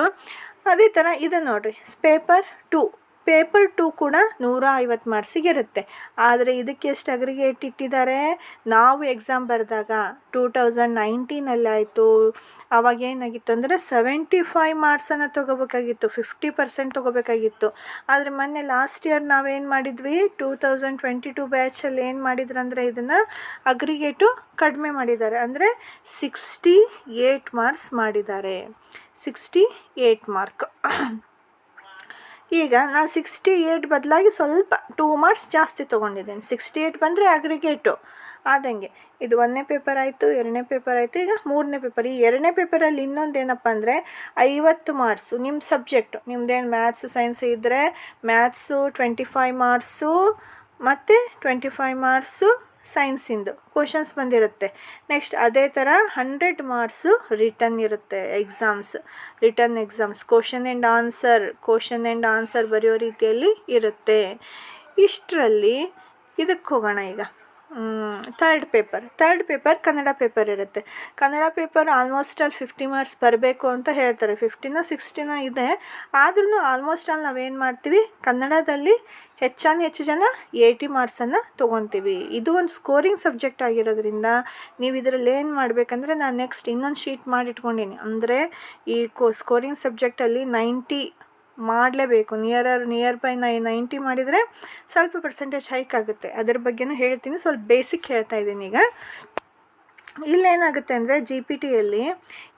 ಅದೇ ಥರ ಇದು ನೋಡಿರಿ. ಪೇಪರ್ ಟು ಪೇಪರ್ ಟು ಕೂಡ ನೂರ ಐವತ್ತು ಮಾರ್ಕ್ಸಿಗೆ ಇರುತ್ತೆ. ಆದರೆ ಇದಕ್ಕೆ ಎಷ್ಟು ಅಗ್ರಿಗೇಟ್ ಇಟ್ಟಿದ್ದಾರೆ? ನಾವು ಎಕ್ಸಾಮ್ ಬರೆದಾಗ ಟೂ ತೌಸಂಡ್ ನೈನ್ಟೀನಲ್ಲಿ ಆಯಿತು. ಅವಾಗ ಏನಾಗಿತ್ತು ಅಂದರೆ ಸೆವೆಂಟಿ ಫೈವ್ ಮಾರ್ಕ್ಸನ್ನು ತೊಗೋಬೇಕಾಗಿತ್ತು ಫಿಫ್ಟಿ ಪರ್ಸೆಂಟ್ ತೊಗೋಬೇಕಾಗಿತ್ತು. ಆದರೆ ಮೊನ್ನೆ ಲಾಸ್ಟ್ ಇಯರ್ ನಾವೇನು ಮಾಡಿದ್ವಿ? ಟೂ ತೌಸಂಡ್ ಟ್ವೆಂಟಿ ಟು ಬ್ಯಾಚಲ್ಲಿ ಏನು ಮಾಡಿದ್ರು ಅಂದರೆ ಇದನ್ನು ಅಗ್ರಿಗೇಟು ಕಡಿಮೆ ಮಾಡಿದ್ದಾರೆ. ಅಂದರೆ ಸಿಕ್ಸ್ಟಿ ಏಯ್ಟ್ ಮಾರ್ಕ್ಸ್ ಮಾಡಿದ್ದಾರೆ. ಸಿಕ್ಸ್ಟಿ ಏಯ್ಟ್ ಮಾರ್ಕ್ ಈಗ ನಾನು ಸಿಕ್ಸ್ಟಿ ಏಯ್ಟ್ ಬದಲಾಗಿ ಸ್ವಲ್ಪ ಟೂ ಮಾರ್ಕ್ಸ್ ಜಾಸ್ತಿ ತೊಗೊಂಡಿದ್ದೀನಿ. ಸಿಕ್ಸ್ಟಿ ಏಯ್ಟ್ ಬಂದರೆ ಅಗ್ರಿಗೇಟು ಆದಂಗೆ. ಇದು ಒಂದನೇ ಪೇಪರ್ ಆಯಿತು, ಎರಡನೇ ಪೇಪರ್ ಆಯಿತು, ಈಗ ಮೂರನೇ ಪೇಪರ್ ಈ ಎರಡನೇ ಪೇಪರಲ್ಲಿ ಇನ್ನೊಂದು ಏನಪ್ಪ ಅಂದರೆ ಐವತ್ತು ಮಾರ್ಕ್ಸು ನಿಮ್ಮ ಸಬ್ಜೆಕ್ಟು ನಿಮ್ಮದೇನು ಮ್ಯಾಥ್ಸ್ ಸೈನ್ಸ್ ಇದ್ದರೆ ಮ್ಯಾಥ್ಸು ಟ್ವೆಂಟಿ ಫೈವ್ ಮಾರ್ಕ್ಸು ಮತ್ತು ಟ್ವೆಂಟಿ ಫೈವ್ ಮಾರ್ಕ್ಸು ಸೈನ್ಸಿಂದು ಕ್ವಶನ್ಸ್ ಬಂದಿರುತ್ತೆ. ನೆಕ್ಸ್ಟ್ ಅದೇ ಥರ ಹಂಡ್ರೆಡ್ ಮಾರ್ಕ್ಸು ರಿಟರ್ನ್ ಇರುತ್ತೆ exams. Return exams, question and answer, question and answer ಬರೆಯೋ ರೀತಿಯಲ್ಲಿ ಇರುತ್ತೆ. ಇಷ್ಟರಲ್ಲಿ ಇದಕ್ಕೆ ಹೋಗೋಣ ಈಗ. Third paper. Third paper Kannada paper ಇರುತ್ತೆ. ಕನ್ನಡ ಪೇಪರ್ ಆಲ್ಮೋಸ್ಟ್ ಅಲ್ಲಿ ಫಿಫ್ಟಿ ಮಾರ್ಕ್ಸ್ ಬರಬೇಕು ಅಂತ ಹೇಳ್ತಾರೆ. ಫಿಫ್ಟಿನ ಸಿಕ್ಸ್ಟಿನ ಇದೆ. ಆದ್ರೂ ಆಲ್ಮೋಸ್ಟ್ ಅಲ್ಲಿ ನಾವೇನು ಮಾಡ್ತೀವಿ? ಕನ್ನಡದಲ್ಲಿ ಹೆಚ್ಚಾನು ಹೆಚ್ಚು ಜನ ಏಯ್ಟಿ ಮಾರ್ಕ್ಸನ್ನು ತೊಗೊತೀವಿ. ಇದು ಒಂದು ಸ್ಕೋರಿಂಗ್ ಸಬ್ಜೆಕ್ಟ್ ಆಗಿರೋದ್ರಿಂದ ನೀವು ಇದರಲ್ಲಿ ಏನು ಮಾಡಬೇಕಂದ್ರೆ ನಾನು ನೆಕ್ಸ್ಟ್ ಇನ್ನೊಂದು ಶೀಟ್ ಮಾಡಿ ಇಟ್ಕೊಂಡೀನಿ ಅಂದರೆ ಈ ಕೋ ಸ್ಕೋರಿಂಗ್ ಸಬ್ಜೆಕ್ಟಲ್ಲಿ ನೈಂಟಿ ಮಾಡಲೇಬೇಕು. ನಿಯರ್ ನಿಯರರ್ ನಿಯರ್ ಬೈ ನೈ ನೈಂಟಿ ಮಾಡಿದರೆ ಸ್ವಲ್ಪ ಪರ್ಸೆಂಟೇಜ್ ಹೈಕ್ ಆಗುತ್ತೆ. ಅದ್ರ ಬಗ್ಗೆನೂ ಹೇಳ್ತೀನಿ. ಸ್ವಲ್ಪ ಬೇಸಿಕ್ ಹೇಳ್ತಾ ಇದ್ದೀನಿ ಈಗ. ಇಲ್ಲೇನಾಗುತ್ತೆ ಅಂದರೆ ಜಿ ಪಿ ಟಿಯಲ್ಲಿ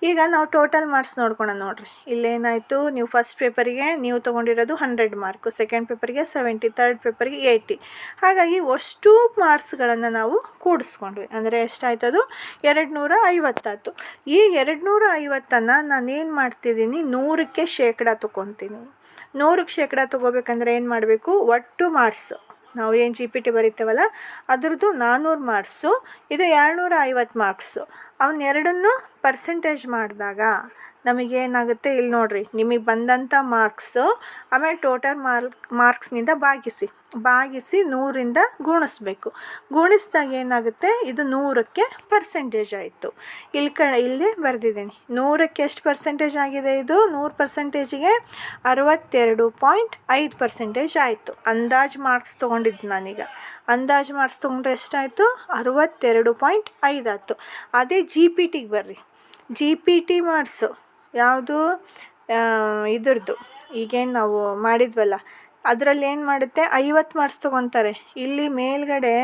ಈಗ ನಾವು ಟೋಟಲ್ ಮಾರ್ಕ್ಸ್ ನೋಡ್ಕೊಳ ನೋಡಿರಿ. ಇಲ್ಲೇನಾಯಿತು? ನೀವು ಫಸ್ಟ್ ಪೇಪರಿಗೆ ನೀವು ತೊಗೊಂಡಿರೋದು ಹಂಡ್ರೆಡ್ ಮಾರ್ಕು ಸೆಕೆಂಡ್ ಪೇಪರಿಗೆ ಸೆವೆಂಟಿ ತರ್ಡ್ ಪೇಪರಿಗೆ ಏಯ್ಟಿ ಹಾಗಾಗಿ ಅಷ್ಟು ಮಾರ್ಕ್ಸ್ಗಳನ್ನು ನಾವು ಕೂಡಿಸ್ಕೊಂಡ್ವಿ. ಅಂದರೆ ಎಷ್ಟಾಯ್ತದು ಎರಡು ನೂರ ಐವತ್ತಾಯ್ತು ಈ ಎರಡು ನೂರ ಐವತ್ತನ್ನು ನಾನೇನು ಮಾಡ್ತಿದ್ದೀನಿ? ನೂರಕ್ಕೆ ಶೇಕಡ ತೊಗೊತೀನಿ ನೂರಕ್ಕೆ ಶೇಕಡ ತೊಗೋಬೇಕಂದ್ರೆ ಏನು ಮಾಡಬೇಕು? ಒಟ್ಟು ಮಾರ್ಕ್ಸು ನಾವು ಏನು ಜಿ ಪಿ ಟಿ ಬರಿತೇವಲ್ಲ ಅದ್ರದ್ದು ನಾನ್ನೂರು ಮಾರ್ಕ್ಸು ಇದು ಏಳ್ನೂರ ಐವತ್ತು ಮಾರ್ಕ್ಸು ಅವನ್ನೆರಡನ್ನು ಪರ್ಸೆಂಟೇಜ್ ಮಾಡಿದಾಗ ನಮಗೇನಾಗುತ್ತೆ ಇಲ್ಲಿ ನೋಡಿರಿ, ನಿಮಗೆ ಬಂದಂಥ ಮಾರ್ಕ್ಸು ಆಮೇಲೆ ಟೋಟಲ್ ಮಾರ್ಕ್ ಮಾರ್ಕ್ಸ್ನಿಂದ ಭಾಗಿಸಿ. ಭಾಗಿಸಿ ನೂರಿಂದ ಗುಣಿಸ್ಬೇಕು. ಗುಣಿಸಿದಾಗ ಏನಾಗುತ್ತೆ? ಇದು ನೂರಕ್ಕೆ ಪರ್ಸೆಂಟೇಜ್ ಆಯಿತು. ಇಲ್ಲಿ ಕ ಇಲ್ಲಿ ಬರೆದಿದ್ದೀನಿ. ನೂರಕ್ಕೆ ಎಷ್ಟು ಪರ್ಸೆಂಟೇಜ್ ಆಗಿದೆ ಇದು? ನೂರು ಪರ್ಸೆಂಟೇಜಿಗೆ ಅರವತ್ತೆರಡು ಪಾಯಿಂಟ್ ಐದು ಪರ್ಸೆಂಟೇಜ್ ಆಯಿತು. ಅಂದಾಜು ಮಾರ್ಕ್ಸ್ ತೊಗೊಂಡಿದ್ದು ನಾನೀಗ. ಅಂದಾಜು ಮಾರ್ಕ್ಸ್ ತೊಗೊಂಡ್ರೆ ಎಷ್ಟಾಯಿತು? ಅರವತ್ತೆರಡು ಪಾಯಿಂಟ್ ಐದು ಆಯಿತು ಅದೇ ಜಿ ಪಿ ಟಿಗೆ ಬರ್ರಿ. ಜಿ ಪಿ ಟಿ ಮಾಡಿಸು. ಯಾವುದು? ಇದ್ರದ್ದು. ಈಗೇನು ನಾವು ಮಾಡಿದ್ವಲ್ಲ. ಅದರಲ್ಲಿ ಏನು ಮಾಡುತ್ತೆ? ಐವತ್ತು ಮಾರ್ಕ್ಸ್ ತೊಗೊತಾರೆ. ಇಲ್ಲಿ ಮೇಲ್ಗಡೆ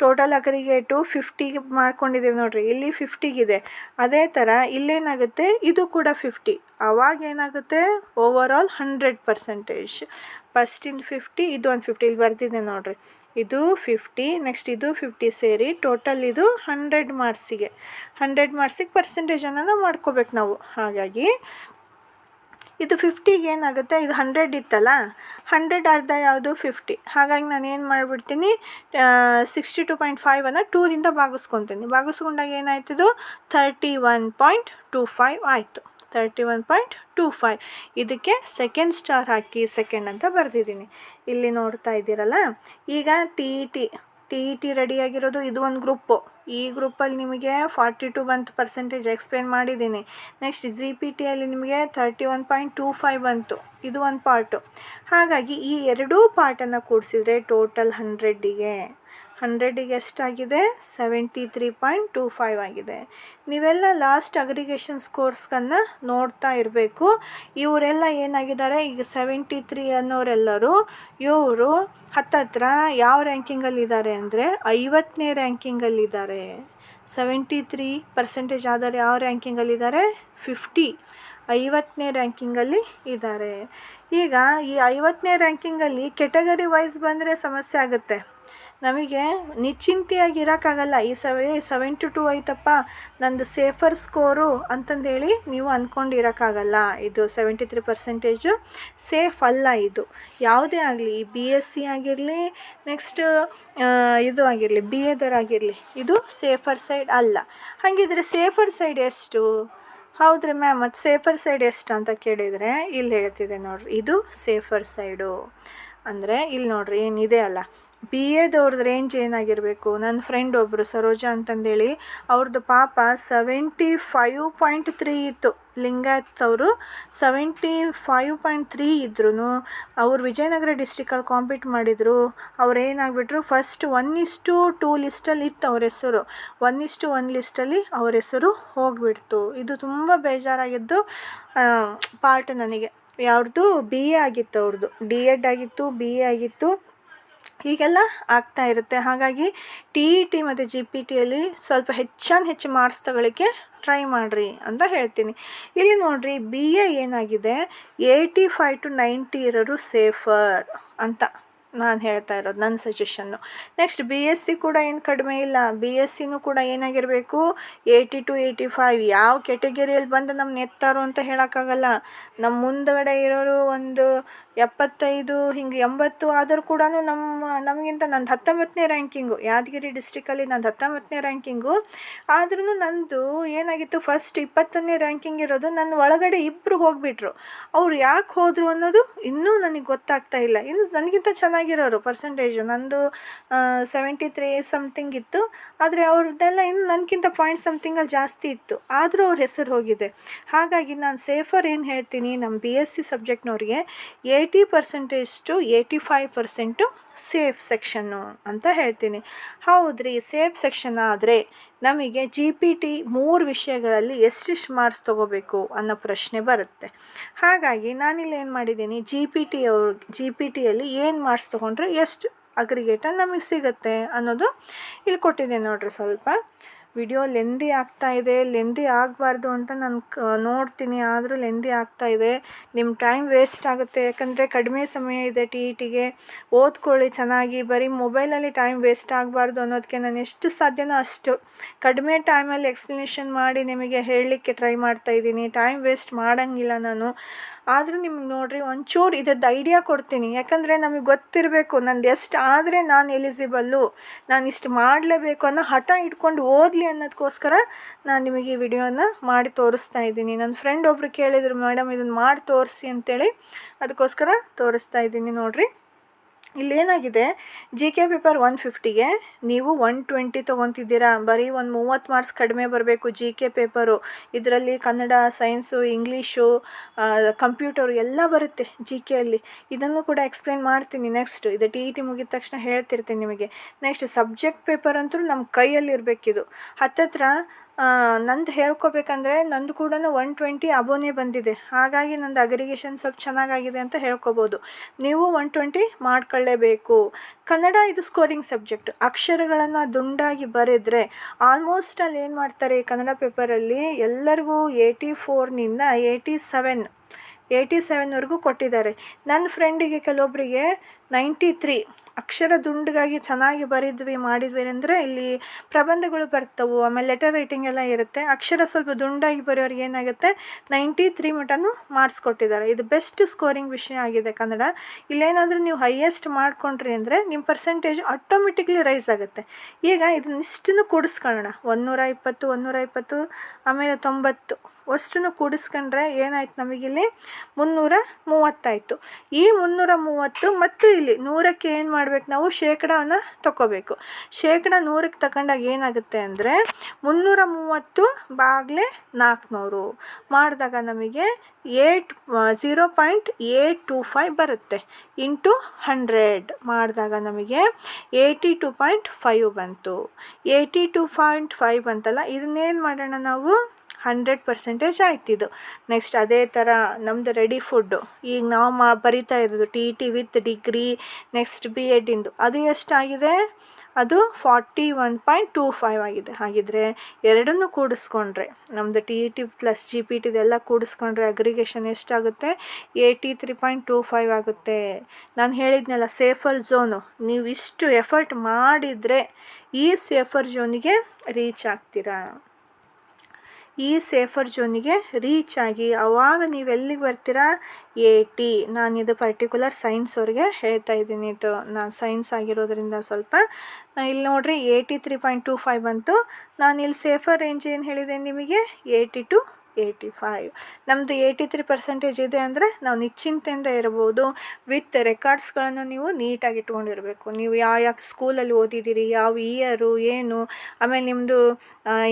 ಟೋಟಲ್ ಅಗ್ರಿಗೇಟು ಫಿಫ್ಟಿಗೆ ಮಾಡ್ಕೊಂಡಿದ್ದೀವಿ ನೋಡಿರಿ. ಇಲ್ಲಿ ಫಿಫ್ಟಿಗಿದೆ ಅದೇ ಥರ ಇಲ್ಲೇನಾಗುತ್ತೆ? ಇದು ಕೂಡ ಫಿಫ್ಟಿ ಅವಾಗ ಏನಾಗುತ್ತೆ? ಓವರ್ ಆಲ್ ಹಂಡ್ರೆಡ್ ಪರ್ಸೆಂಟೇಜ್ ಫಸ್ಟಿಂದು ಫಿಫ್ಟಿ ಇದು ಒಂದು ಫಿಫ್ಟಿ ಇಲ್ಲಿ ಬರ್ತಿದೆ ನೋಡಿರಿ. ಇದು ಫಿಫ್ಟಿ ನೆಕ್ಸ್ಟ್ ಇದು ಫಿಫ್ಟಿ ಸೇರಿ ಟೋಟಲ್ ಇದು ಹಂಡ್ರೆಡ್ ಮಾರ್ಕ್ಸಿಗೆ ಹಂಡ್ರೆಡ್ ಮಾರ್ಕ್ಸಿಗೆ ಪರ್ಸೆಂಟೇಜ್ ಅನ್ನೋದು ಮಾಡ್ಕೋಬೇಕು ನಾವು. ಹಾಗಾಗಿ ಇದು ಫಿಫ್ಟಿಗೆ ಏನಾಗುತ್ತೆ? ಇದು ಹಂಡ್ರೆಡ್ ಇತ್ತಲ್ಲ? ಹಂಡ್ರೆಡ್ ಅರ್ಧ ಯಾವುದು? ಫಿಫ್ಟಿ ಹಾಗಾಗಿ ನಾನು ಏನು ಮಾಡಿಬಿಡ್ತೀನಿ? ಸಿಕ್ಸ್ಟಿ ಟು ಪಾಯಿಂಟ್ ಫೈವನ್ನು ಟೂದಿಂದ ಭಾಗಿಸ್ಕೊತೀನಿ. ಭಾಗಿಸ್ಕೊಂಡಾಗ ಏನಾಯ್ತಿದು thirty one point two five ಆಯಿತು. Thirty one point two five ಇದಕ್ಕೆ ಸೆಕೆಂಡ್ ಸ್ಟಾರ್ ಹಾಕಿ ಸೆಕೆಂಡ್ ಅಂತ ಬರೆದಿದ್ದೀನಿ. ಇಲ್ಲಿ ನೋಡ್ತಾ ಇದ್ದೀರಲ್ಲ? ಈಗ T E T T E T ರೆಡಿಯಾಗಿರೋದು ಇದು ಒಂದು ಗ್ರೂಪು ಈ ಗ್ರೂಪಲ್ಲಿ ನಿಮಗೆ ಫಾರ್ಟಿ ಟು ಬಂತು ಪರ್ಸೆಂಟೇಜ್ ಎಕ್ಸ್ಪ್ಲೇನ್ ಮಾಡಿದ್ದೀನಿ. ನೆಕ್ಸ್ಟ್ ಜಿ ಪಿ ಟಿಯಲ್ಲಿ ನಿಮಗೆ thirty one point two five ಬಂತು. ಇದು ಒಂದು ಪಾರ್ಟು ಹಾಗಾಗಿ ಈ ಎರಡೂ ಪಾರ್ಟನ್ನು ಕೂಡಿಸಿದ್ರೆ ಟೋಟಲ್ ಹಂಡ್ರೆಡ್ಡಿಗೆ ಹಂಡ್ರೆಡಿಗೆ ಎಷ್ಟಾಗಿದೆ? Seventy three point two five ಆಗಿದೆ. ನೀವೆಲ್ಲ ಲಾಸ್ಟ್ ಅಗ್ರಿಗೇಷನ್ ಸ್ಕೋರ್ಸ್ಗಳನ್ನು ನೋಡ್ತಾ ಇರಬೇಕು. ಇವರೆಲ್ಲ ಏನಾಗಿದ್ದಾರೆ? ಈಗ ಸೆವೆಂಟಿ ತ್ರೀ ಅನ್ನೋರೆಲ್ಲರೂ ಇವರು ಹತ್ತತ್ರ ಯಾವ ರ್ಯಾಂಕಿಂಗಲ್ಲಿದ್ದಾರೆ ಅಂದರೆ ಐವತ್ತನೇ ರ್ಯಾಂಕಿಂಗಲ್ಲಿದ್ದಾರೆ ಸೆವೆಂಟಿ ತ್ರೀ ಪರ್ಸೆಂಟೇಜ್ ಆದರೆ ಯಾವ ರ್ಯಾಂಕಿಂಗಲ್ಲಿದ್ದಾರೆ ಫಿಫ್ಟಿ ಐವತ್ತನೇ ರ್ಯಾಂಕಿಂಗಲ್ಲಿ ಇದ್ದಾರೆ. ಈಗ ಈ ಐವತ್ತನೇ ರ್ಯಾಂಕಿಂಗಲ್ಲಿ ಕೆಟಗರಿ ವೈಸ್ ಬಂದರೆ ಸಮಸ್ಯೆ ಆಗುತ್ತೆ. ನಮಗೆ ನಿಶ್ಚಿಂತೆಯಾಗಿ ಇರೋಕ್ಕಾಗಲ್ಲ ಈ ಸವೆ ಸೆವೆಂಟಿ ಟು ಐತಪ್ಪ ನಂದು ಸೇಫರ್ ಸ್ಕೋರು ಅಂತಂದೇಳಿ ನೀವು ಅಂದ್ಕೊಂಡಿರೋಕ್ಕಾಗಲ್ಲ ಇದು ಸೆವೆಂಟಿ ತ್ರೀ ಪರ್ಸೆಂಟೇಜು ಸೇಫ್ ಅಲ್ಲ ಇದು. ಯಾವುದೇ ಆಗಲಿ ಬಿ ಎಸ್ ಸಿ ಆಗಿರಲಿ ನೆಕ್ಸ್ಟ್ ಇದು ಆಗಿರಲಿ ಬಿ ಎದರ್ ಆಗಿರಲಿ, ಇದು ಸೇಫರ್ ಸೈಡ್ ಅಲ್ಲ. ಹಾಗಿದ್ರೆ ಸೇಫರ್ ಸೈಡ್ ಎಷ್ಟು? ಹೌದ್ರಿ ಮ್ಯಾಮ್ ಮತ್ತು ಸೇಫರ್ ಸೈಡ್ ಎಷ್ಟು ಅಂತ ಕೇಳಿದರೆ, ಇಲ್ಲಿ ಹೇಳ್ತಿದೆ ನೋಡ್ರಿ, ಇದು ಸೇಫರ್ ಸೈಡು ಅಂದರೆ ಇಲ್ಲಿ ನೋಡ್ರಿ ಏನಿದೆ ಅಲ್ಲ. ಬಿ ಎದವ್ರದ್ದು ರೇಂಜ್ ಏನಾಗಿರಬೇಕು? ನನ್ನ ಫ್ರೆಂಡ್ ಒಬ್ಬರು ಸರೋಜಾ ಅಂತಂದೇಳಿ. ಅವ್ರದ್ದು ಪಾಪ ಸೆವೆಂಟಿ ಫೈವ್ ಪಾಯಿಂಟ್ ತ್ರೀ ಇತ್ತು. ಲಿಂಗಾಯತ್ ಅವರು ಸೆವೆಂಟಿ ಫೈವ್ ಪಾಯಿಂಟ್ ತ್ರೀ ಇದ್ರೂ ಅವ್ರು ವಿಜಯನಗರ ಡಿಸ್ಟಿಕಲ್ಲಿ ಕಾಂಪೀಟ್ ಮಾಡಿದರು. ಅವ್ರು ಏನಾಗ್ಬಿಟ್ರು ಫಸ್ಟ್ ಒನ್ ಇಸ್ಟು ಟೂ ಲಿಸ್ಟಲ್ಲಿ ಇತ್ತು ಅವ್ರ ಹೆಸರು. ಒನ್ ಇಸ್ಟು ಒನ್ ಲಿಸ್ಟಲ್ಲಿ ಅವ್ರ ಹೆಸರು ಹೋಗಿಬಿಡ್ತು. ಇದು ತುಂಬ ಬೇಜಾರಾಗಿದ್ದು ಪಾರ್ಟ್ ನನಗೆ. ಯಾವ್ದು ಬಿ ಎ ಆಗಿತ್ತು ಅವ್ರದ್ದು ಡಿ ಎಡ್ ಆಗಿತ್ತು ಬಿ ಎ ಆಗಿತ್ತು. ಹೀಗೆಲ್ಲ ಆಗ್ತಾ ಇರುತ್ತೆ. ಹಾಗಾಗಿ ಟಿ ಇ ಟಿ ಮತ್ತು ಜಿ ಪಿ ಟಿಯಲ್ಲಿ ಸ್ವಲ್ಪ ಹೆಚ್ಚಾನ್ ಹೆಚ್ಚು ಮಾರ್ಕ್ಸ್ ತಗೊಳ್ಳಿಕ್ಕೆ ಟ್ರೈ ಮಾಡಿರಿ ಅಂತ ಹೇಳ್ತೀನಿ. ಇಲ್ಲಿ ನೋಡಿರಿ ಬಿ ಎ ಏನಾಗಿದೆ? ಏಯ್ಟಿ ಫೈವ್ ಟು ನೈಂಟಿ ಇರೋರು ಸೇಫರ್ ಅಂತ ನಾನು ಹೇಳ್ತಾ ಇರೋದು ನನ್ನ suggestion next B S C ಕೂಡ ಏನು ಕಡಿಮೆ ಇಲ್ಲ. ಬಿ ಎಸ್ ಸಿನೂ ಕೂಡ ಏನಾಗಿರಬೇಕು? ಏಯ್ಟಿ ಟು ಏಯ್ಟಿ ಫೈವ್ ಯಾವ ಕೆಟಗರಿಯಲ್ಲಿ ಬಂದು ನಮ್ಮ ಎತ್ತಾರೋ ಅಂತ ಹೇಳೋಕ್ಕಾಗಲ್ಲ. ನಮ್ಮ ಮುಂದಗಡೆ ಇರೋರು ಒಂದು ಎಪ್ಪತ್ತೈದು, ಹಿಂಗೆ ಎಂಬತ್ತು ಆದರೂ ಕೂಡ ನಮ್ಮ, ನಮಗಿಂತ ನಂದು ಹತ್ತೊಂಬತ್ತನೇ ರ್ಯಾಂಕಿಂಗು ಯಾದಗಿರಿ ಡಿಸ್ಟಿಕಲ್ಲಿ ನಂದು ಹತ್ತೊಂಬತ್ತನೇ ರ್ಯಾಂಕಿಂಗು ಆದ್ರೂ ನಂದು ಏನಾಗಿತ್ತು ಫಸ್ಟ್ ಇಪ್ಪತ್ತೊಂದನೇ ರ್ಯಾಂಕಿಂಗ್ ಇರೋದು ನನ್ನ ಒಳಗಡೆ ಇಬ್ಬರು ಹೋಗಿಬಿಟ್ರು. ಅವ್ರು ಯಾಕೆ ಹೋದರು ಅನ್ನೋದು ಇನ್ನೂ ನನಗೆ ಗೊತ್ತಾಗ್ತಾ ಇಲ್ಲ. ಇನ್ನು ನನಗಿಂತ ಚೆನ್ನಾಗಿರೋರು ಪರ್ಸೆಂಟೇಜು ನಂದು ಸೆವೆಂಟಿ ತ್ರೀ ಸಮಥಿಂಗ್ ಇತ್ತು. ಆದರೆ ಅವ್ರದ್ದೆಲ್ಲ ಇನ್ನು ನನಗಿಂತ ಪಾಯಿಂಟ್ ಸಮಥಿಂಗಲ್ಲಿ ಜಾಸ್ತಿ ಇತ್ತು. ಆದರೂ ಅವ್ರ ಹೆಸರು ಹೋಗಿದೆ. ಹಾಗಾಗಿ ನಾನು ಸೇಫರ್ ಏನು ಹೇಳ್ತೀನಿ ನಮ್ಮ B S C ಸಬ್ಜೆಕ್ಟ್ನವ್ರಿಗೆ eighty percentage to eighty five percent safe section ಅಂತ ಹೇಳ್ತೀನಿ. ಹೌದ್ರಿ ಸೇಫ್ ಸೆಕ್ಷನ್ ಆದರೆ ನಮಗೆ ಜಿ ಪಿ ಟಿ ಮೂರು ವಿಷಯಗಳಲ್ಲಿ ಎಷ್ಟೆಷ್ಟು ಮಾರ್ಕ್ಸ್ ತೊಗೋಬೇಕು ಅನ್ನೋ ಪ್ರಶ್ನೆ ಬರುತ್ತೆ. ಹಾಗಾಗಿ ನಾನಿಲ್ಲಿ ಏನು ಮಾಡಿದ್ದೀನಿ ಜಿ ಪಿ ಟಿ ಅವ್ರ ಜಿ ಪಿ ಟಿಯಲ್ಲಿ ಏನು ಮಾರ್ಕ್ಸ್ ತೊಗೊಂಡ್ರೆ ಎಷ್ಟು ಅಗ್ರಿಗೇಟರ್ ನಮಗೆ ಸಿಗುತ್ತೆ ಅನ್ನೋದು ಇಲ್ಲಿ ಕೊಟ್ಟಿದೆ ನೋಡಿರಿ ಸ್ವಲ್ಪ. ವಿಡಿಯೋ ಲೆಂದಿ ಆಗ್ತಾ ಇದೆ, ಲೆಂದಿ ಆಗಬಾರ್ದು ಅಂತ ನಾನು ನೋಡ್ತೀನಿ, ಆದರೂ ಲೆಂದಿ ಆಗ್ತಾ ಇದೆ. ನಿಮ್ಮ ಟೈಮ್ ವೇಸ್ಟ್ ಆಗುತ್ತೆ, ಯಾಕಂದರೆ ಕಡಿಮೆ ಸಮಯ ಇದೆ ಟಿ ಇ ಓದ್ಕೊಳ್ಳಿ ಚೆನ್ನಾಗಿ, ಬರೀ ಮೊಬೈಲಲ್ಲಿ ಟೈಮ್ ವೇಸ್ಟ್ ಆಗಬಾರ್ದು ಅನ್ನೋದಕ್ಕೆ ನಾನು ಎಷ್ಟು ಸಾಧ್ಯನೋ ಅಷ್ಟು. ಕಡಿಮೆ ಟೈಮಲ್ಲಿ ಎಕ್ಸ್ಪ್ಲನೇಷನ್ ಮಾಡಿ ನಿಮಗೆ ಹೇಳಲಿಕ್ಕೆ ಟ್ರೈ ಮಾಡ್ತಾ ಇದ್ದೀನಿ. ಟೈಮ್ ವೇಸ್ಟ್ ಮಾಡೋಂಗಿಲ್ಲ ನಾನು. ಆದರೂ ನಿಮ್ಗೆ ನೋಡಿರಿ ಒಂಚೂರು ಇದ್ರದ್ದು ಐಡಿಯಾ ಕೊಡ್ತೀನಿ. ಯಾಕಂದರೆ ನಮಗೆ ಗೊತ್ತಿರಬೇಕು ನಂದು ಎಷ್ಟು ಆದರೆ ನಾನು ಎಲಿಜಿಬಲ್ಲು ನಾನು ಇಷ್ಟು ಮಾಡಲೇಬೇಕು ಅನ್ನೋ ಹಠ ಇಟ್ಕೊಂಡು ಓದಲಿ ಅನ್ನೋದಕ್ಕೋಸ್ಕರ ನಾನು ನಿಮಗೆ ಈ ವಿಡಿಯೋನ ಮಾಡಿ ತೋರಿಸ್ತಾ ಇದ್ದೀನಿ. ನನ್ನ ಫ್ರೆಂಡ್ ಒಬ್ರು ಕೇಳಿದರು, ಮೇಡಮ್ ಇದನ್ನು ಮಾಡಿ ತೋರಿಸಿ ಅಂತೇಳಿ. ಅದಕ್ಕೋಸ್ಕರ ತೋರಿಸ್ತಾ ಇದ್ದೀನಿ ನೋಡಿರಿ. ಇಲ್ಲೇನಾಗಿದೆ ಜಿ ಕೆ ಪೇಪರ್ ಒನ್ ಫಿಫ್ಟಿಗೆ ನೀವು ಒನ್ ಟ್ವೆಂಟಿ ತೊಗೊತಿದ್ದೀರಾ? ಬರೀ ಒಂದು ಮೂವತ್ತು ಮಾರ್ಕ್ಸ್ ಕಡಿಮೆ ಬರಬೇಕು ಜಿ ಕೆ ಪೇಪರು ಇದರಲ್ಲಿ ಕನ್ನಡ ಸೈನ್ಸು ಇಂಗ್ಲೀಷು ಕಂಪ್ಯೂಟರು ಎಲ್ಲ ಬರುತ್ತೆ ಜಿ ಕೆಯಲ್ಲಿ ಇದನ್ನು ಕೂಡ ಎಕ್ಸ್ಪ್ಲೇನ್ ಮಾಡ್ತೀನಿ ನೆಕ್ಸ್ಟ್ ಇದು ಟಿ ಇ ಟಿ ಮುಗಿದ ತಕ್ಷಣ ಹೇಳ್ತಿರ್ತೀನಿ ನಿಮಗೆ. ನೆಕ್ಸ್ಟ್ ಸಬ್ಜೆಕ್ಟ್ ಪೇಪರ್ ಅಂತೂ ನಮ್ಮ ಕೈಯಲ್ಲಿ ಇರಬೇಕಿದು ಹತ್ತತ್ರ ನಂದು ಹೇಳ್ಕೋಬೇಕಂದ್ರೆ ನಂದು ಕೂಡ ಒನ್ ಟ್ವೆಂಟಿ ಅಬೋನೇ ಬಂದಿದೆ. ಹಾಗಾಗಿ ನಂದು ಅಗ್ರಿಗೇಷನ್ ಸ್ವಲ್ಪ ಚೆನ್ನಾಗಾಗಿದೆ ಅಂತ ಹೇಳ್ಕೊಬೋದು. ನೀವು ಒನ್ ಟ್ವೆಂಟಿ ಮಾಡ್ಕೊಳ್ಳೇಬೇಕು. ಕನ್ನಡ ಇದು ಸ್ಕೋರಿಂಗ್ ಸಬ್ಜೆಕ್ಟ್ ಅಕ್ಷರಗಳನ್ನು ದುಂಡಾಗಿ ಬರೆದ್ರೆ ಆಲ್ಮೋಸ್ಟ್ ಅಲ್ಲಿ ಏನು ಮಾಡ್ತಾರೆ ಕನ್ನಡ ಪೇಪರಲ್ಲಿ ಎಲ್ಲರಿಗೂ ಏಯ್ಟಿ ಫೋರ್ನಿಂದ ಏಯ್ಟಿ ಸೆವೆನ್ ಏಯ್ಟಿ ಸೆವೆನ್ವರೆಗೂ ಕೊಟ್ಟಿದ್ದಾರೆ ನನ್ನ ಫ್ರೆಂಡಿಗೆ ಕೆಲವೊಬ್ಬರಿಗೆ ನೈಂಟಿ ತ್ರೀ ಅಕ್ಷರ ದುಂಡಗಾಗಿ ಚೆನ್ನಾಗಿ ಬರೆದ್ವಿ, ಮಾಡಿದ್ವಿ ಅಂದರೆ ಇಲ್ಲಿ ಪ್ರಬಂಧಗಳು ಬರ್ತವೆ, ಆಮೇಲೆ ಲೆಟರ್ ರೈಟಿಂಗ್ ಎಲ್ಲ ಇರುತ್ತೆ. ಅಕ್ಷರ ಸ್ವಲ್ಪ ದುಂಡಾಗಿ ಬರೆಯೋರಿಗೆ ಏನಾಗುತ್ತೆ? ನೈಂಟಿ ತ್ರೀ ಮಟನು ಮಾರ್ಕ್ಸ್ ಕೊಟ್ಟಿದ್ದಾರೆ. ಇದು ಬೆಸ್ಟ್ ಸ್ಕೋರಿಂಗ್ ವಿಷಯ ಆಗಿದೆ ಕನ್ನಡ. ಇಲ್ಲೇನಾದರೂ ನೀವು ಹೈಯೆಸ್ಟ್ ಮಾಡ್ಕೊಂಡ್ರಿ ಅಂದರೆ ನಿಮ್ಮ ಪರ್ಸೆಂಟೇಜ್ ಆಟೋಮೆಟಿಕ್ಲಿ ರೈಸ್ ಆಗುತ್ತೆ. ಈಗ ಇದನ್ನಿಷ್ಟನ್ನು ಕೂಡಿಸ್ಕೊಳ್ಳೋಣ. ಒಂದೂರ ಇಪ್ಪತ್ತು ಒಂದೂರ ಇಪ್ಪತ್ತು, ಆಮೇಲೆ ತೊಂಬತ್ತು. ಅಷ್ಟನ್ನು ಕೂಡಿಸ್ಕೊಂಡ್ರೆ ಏನಾಯ್ತು ನಮಗಿಲ್ಲಿ? ಮುನ್ನೂರ ಮೂವತ್ತಾಯಿತು. ಈ ಮುನ್ನೂರ ಮೂವತ್ತು ಮತ್ತು ಇಲ್ಲಿ ನೂರಕ್ಕೆ ಏನು ಮಾಡ್ಬೇಕು ನಾವು? ಶೇಕಡವನ್ನು ತಗೋಬೇಕು ಶೇಕಡ ನೂರಕ್ಕೆ ತಗೊಂಡಾಗ ಏನಾಗುತ್ತೆ ಅಂದರೆ ಮುನ್ನೂರ ಮೂವತ್ತು ಬಾಗಿಲೆ ನಾಲ್ಕುನೂರು ಮಾಡಿದಾಗ ನಮಗೆ eight zero point eight two five ಬರುತ್ತೆ. ಇಂಟು ಹಂಡ್ರೆಡ್ ಮಾಡಿದಾಗ ನಮಗೆ ಏಯ್ಟಿ ಟು ಪಾಯಿಂಟ್ ಫೈವ್ ಬಂತು. ಏಯ್ಟಿ ಟು ಪಾಯಿಂಟ್ ಫೈವ್ ಬಂತಲ್ಲ ಇದನ್ನೇನು ಮಾಡೋಣ ನಾವು? ಹಂಡ್ರೆಡ್ ಪರ್ಸೆಂಟೇಜ್ ಆಯ್ತಿದ್ದು ನೆಕ್ಸ್ಟ್ ಅದೇ ಥರ ನಮ್ಮದು ರೆಡಿ ಫುಡ್ಡು ಈಗ ನಾವು ಮಾ ಬರಿತಾ ಇರೋದು T T with degree next B ಎಡ್ಡಿಂದು ಅದು ಎಷ್ಟಾಗಿದೆ? ಅದು forty one point two five ಆಗಿದೆ. ಹಾಗಿದ್ರೆ ಎರಡನ್ನೂ ಕೂಡಿಸ್ಕೊಂಡ್ರೆ ನಮ್ಮದು T E T plus G P ಟಿದೆಲ್ಲ ಕೂಡಿಸ್ಕೊಂಡ್ರೆ ಅಗ್ರಿಗೇಷನ್ ಎಷ್ಟಾಗುತ್ತೆ? Eighty three point two five ಆಗುತ್ತೆ. ನಾನು ಹೇಳಿದ್ನಲ್ಲ ಸೇಫರ್ ಝೋನು ನೀವು ಇಷ್ಟು ಎಫರ್ಟ್ ಮಾಡಿದರೆ ಈ ಸೇಫರ್ ಝೋನಿಗೆ ರೀಚ್ ಆಗ್ತೀರಾ? ಈ ಸೇಫರ್ ಜೋನಿಗೆ ರೀಚ್ ಆಗಿ ಅವಾಗ ನೀವು ಎಲ್ಲಿಗೆ ಬರ್ತೀರಾ? ಎ ಟಿ ನಾನಿದು ಪರ್ಟಿಕ್ಯುಲರ್ ಸೈನ್ಸ್ ಅವ್ರಿಗೆ ಹೇಳ್ತಾ ಇದ್ದೀನಿ. ಇದು ನಾನು ಸೈನ್ಸ್ ಆಗಿರೋದ್ರಿಂದ ಸ್ವಲ್ಪ. ಇಲ್ಲಿ ನೋಡ್ರಿ eighty three point two five ಬಂತು ನಾನು ಇಲ್ಲಿ ಸೇಫರ್ ರೇಂಜ್ ಏನು ಹೇಳಿದೆ ನಿಮಗೆ? ಏಯ್ಟಿ ಟು ಏಯ್ಟಿ ಫೈವ್ ನಮ್ಮದು ಏಯ್ಟಿ ತ್ರೀ ಪರ್ಸೆಂಟೇಜ್ ಇದೆ ಅಂದರೆ ನಾವು ನಿಶ್ಚಿಂತೆಯಿಂದ ಇರ್ಬೋದು ವಿತ್ ರೆಕಾರ್ಡ್ಸ್ಗಳನ್ನು ನೀವು ನೀಟಾಗಿ ಇಟ್ಕೊಂಡಿರಬೇಕು. ನೀವು ಯಾವ ಯಾವ ಸ್ಕೂಲಲ್ಲಿ ಓದಿದ್ದೀರಿ, ಯಾವ ಇಯರು ಏನು, ಆಮೇಲೆ ನಿಮ್ಮದು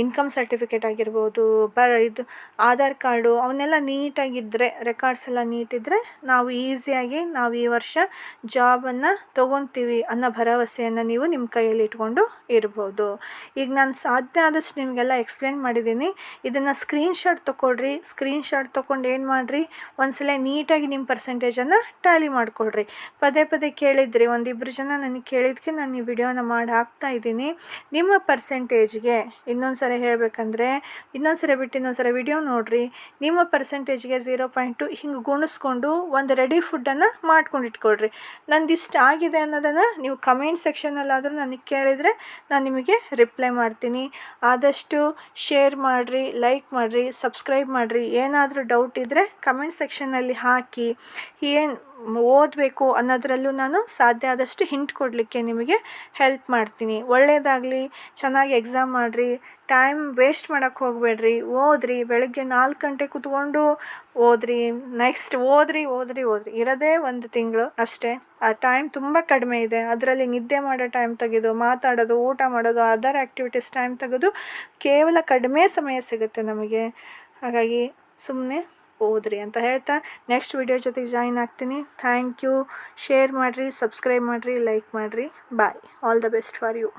ಇನ್ಕಮ್ ಸರ್ಟಿಫಿಕೇಟ್ ಆಗಿರ್ಬೋದು, ಬರ, ಇದು, ಆಧಾರ್ ಕಾರ್ಡು, ಅವನ್ನೆಲ್ಲ ನೀಟಾಗಿದ್ದರೆ ರೆಕಾರ್ಡ್ಸ್ ಎಲ್ಲ ನೀಟಿದ್ದರೆ ನಾವು ಈಸಿಯಾಗಿ ನಾವು ಈ ವರ್ಷ ಜಾಬನ್ನು ತೊಗೊತೀವಿ ಅನ್ನೋ ಭರವಸೆಯನ್ನು ನೀವು ನಿಮ್ಮ ಕೈಯಲ್ಲಿ ಇಟ್ಕೊಂಡು ಇರ್ಬೋದು. ಈಗ ನಾನು ಸಾಧ್ಯ ಆದಷ್ಟು ನಿಮಗೆಲ್ಲ ಎಕ್ಸ್ಪ್ಲೇನ್ ಮಾಡಿದ್ದೀನಿ. ಇದನ್ನು ಸ್ಕ್ರೀನ್ಶಾಟ್ ತೊಗೊಳ್ರಿ ಸ್ಕ್ರೀನ್ಶಾಟ್ ತೊಗೊಂಡು ಏನು ಮಾಡಿರಿ, ಒಂದ್ಸಲ ನೀಟಾಗಿ ನಿಮ್ಮ ಪರ್ಸೆಂಟೇಜನ್ನು ಟ್ಯಾಲಿ ಮಾಡಿಕೊಡ್ರಿ. ಪದೇ ಪದೇ ಕೇಳಿದ್ರಿ ಒಂದಿಬ್ಬರು ಜನ ನನಗೆ ಕೇಳಿದ್ದಕ್ಕೆ ನಾನು ಈ ವಿಡಿಯೋನ ಮಾಡಿ ಹಾಕ್ತಾ ಇದ್ದೀನಿ. ನಿಮ್ಮ ಪರ್ಸೆಂಟೇಜ್ಗೆ ಇನ್ನೊಂದು ಸಲ ಹೇಳಬೇಕಂದ್ರೆ ಇನ್ನೊಂದು ಸರಿ ಬಿಟ್ಟು ಇನ್ನೊಂದು ಸರಿ ವಿಡಿಯೋ ನೋಡಿರಿ. ನಿಮ್ಮ ಪರ್ಸೆಂಟೇಜ್ಗೆ ಝೀರೋ ಪಾಯಿಂಟ್ ಟು ಹಿಂಗೆ ಗುಣಿಸ್ಕೊಂಡು ಒಂದು ರೆಡಿ ಫುಡ್ಡನ್ನು ಮಾಡ್ಕೊಂಡು ಇಟ್ಕೊಳ್ರಿ ನಂದು ಇಷ್ಟು ಆಗಿದೆ ಅನ್ನೋದನ್ನು ನೀವು ಕಮೆಂಟ್ ಸೆಕ್ಷನಲ್ಲಾದರೂ ನನಗೆ ಕೇಳಿದರೆ ನಾನು ನಿಮಗೆ ರಿಪ್ಲೈ ಮಾಡ್ತೀನಿ. ಆದಷ್ಟು ಶೇರ್ ಮಾಡಿರಿ ಲೈಕ್ ಮಾಡಿರಿ ಸಬ್ಸ್ಕ್ರೈಬ್ ಮಾಡಿರಿ. ಏನಾದರೂ ಡೌಟ್ ಇದ್ದರೆ ಕಮೆಂಟ್ ಸೆಕ್ಷನ್ನಲ್ಲಿ ಹಾಕಿ. ಏನು ಓದಬೇಕು ಅನ್ನೋದರಲ್ಲೂ ನಾನು ಸಾಧ್ಯ ಆದಷ್ಟು ಹಿಂಟ್ ಕೊಡಲಿಕ್ಕೆ ನಿಮಗೆ ಹೆಲ್ಪ್ ಮಾಡ್ತೀನಿ. ಒಳ್ಳೆಯದಾಗಲಿ ಚೆನ್ನಾಗಿ ಎಕ್ಸಾಮ್ ಮಾಡಿರಿ ಟೈಮ್ ವೇಸ್ಟ್ ಮಾಡೋಕ್ಕೆ ಹೋಗಬೇಡ್ರಿ. ಓದ್ರಿ, ಬೆಳಗ್ಗೆ ನಾಲ್ಕು ಗಂಟೆ ಕೂತ್ಕೊಂಡು ಓದ್ರಿ ನೆಕ್ಸ್ಟ್ ಓದ್ರಿ ಓದ್ರಿ ಓದ್ರಿ. ಇರೋದೇ ಒಂದು ತಿಂಗಳು ಅಷ್ಟೇ. ಆ ಟೈಮ್ ತುಂಬ ಕಡಿಮೆ ಇದೆ. ಅದರಲ್ಲಿ ನಿದ್ದೆ ಮಾಡೋ ಟೈಮ್ ತೆಗೆದು, ಮಾತಾಡೋದು, ಊಟ ಮಾಡೋದು ಅದರ್ ಆ್ಯಕ್ಟಿವಿಟೀಸ್ ಟೈಮ್ ತೆಗೆದು ಕೇವಲ ಕಡಿಮೆ ಸಮಯ ಸಿಗುತ್ತೆ ನಮಗೆ. ಹಾಗಾಗಿ ಸುಮ್ಮನೆ ಓದ್ರಿ ಅಂತ ಹೇಳ್ತಾ ನೆಕ್ಸ್ಟ್ ವಿಡಿಯೋ ಜೊತೆಗೆ ಜಾಯಿನ್ ಆಗ್ತೀನಿ. ಥ್ಯಾಂಕ್ ಯು ಶೇರ್ ಮಾಡಿರಿ ಸಬ್ಸ್ಕ್ರೈಬ್ ಮಾಡಿರಿ ಲೈಕ್ ಮಾಡಿರಿ. Bye all the best for you